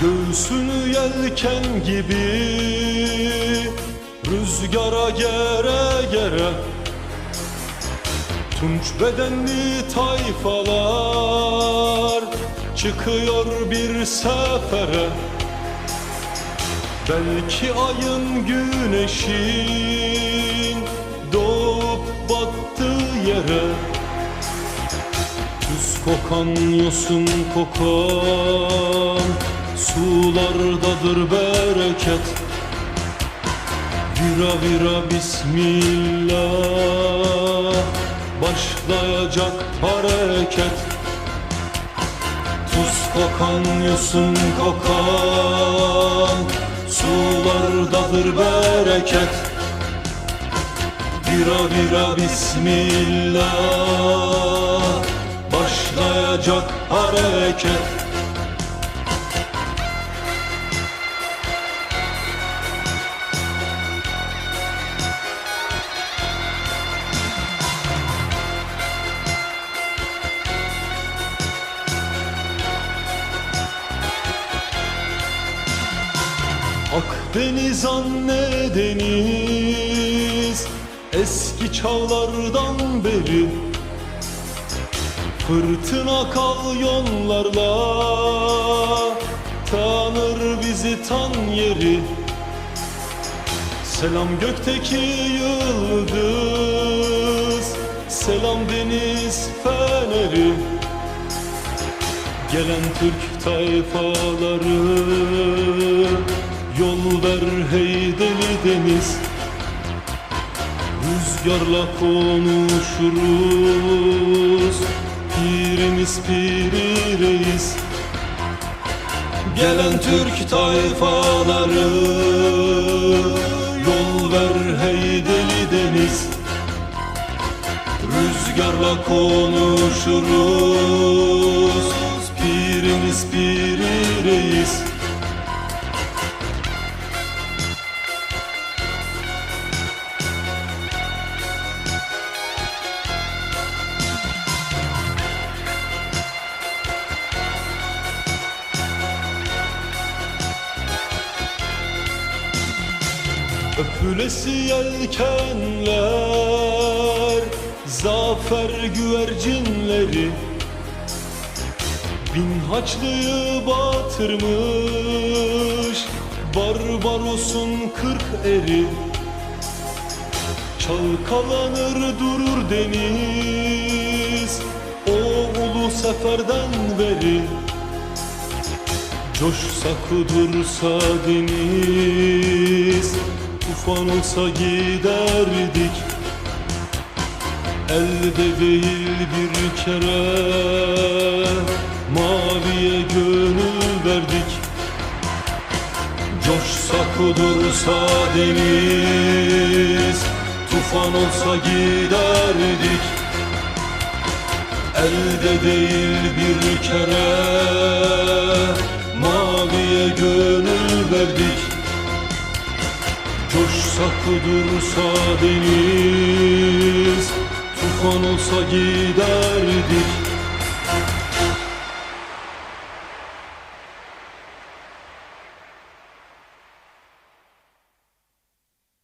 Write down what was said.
Göğsünü yelken gibi Rüzgara gere gere. Tunç bedenli tayfalar Çıkıyor bir sefere. Belki ayın güneşin Doğup battığı yere. Tuz kokan yosun kokan Sulardadır bereket. Vira vira bismillah. Başlayacak hareket. Tuz kokan yosun kokan. Sulardadır bereket. Vira vira bismillah. Başlayacak hareket Akdeniz anne deniz. Eski çağlardan beri Fırtına kalyonlarla Tanır bizi tan yeri. Selam gökteki yıldız Selam deniz feneri. Gelen Türk tayfaları Yol ver hey deli deniz Rüzgarla konuşuruz. Pirimiz piri reis Gelen Türk tayfaları Yol ver hey deli deniz. Rüzgarla konuşuruz. Pirimiz piri reis Öpülesi yelkenler Zafer güvercinleri. Bin haçlıyı batırmış Barbaros'un kırk eri. Çalkalanır durur deniz O ulu seferden beri. Coşsa kudursa deniz Olsa giderdik. Elde değil bir kere Maviye gönül verdik. Coşsa kudursa deniz Tufan olsa giderdik. Elde değil bir kere Maviye gönül verdik Coşsa kudursa deniz Tufan olsa giderdik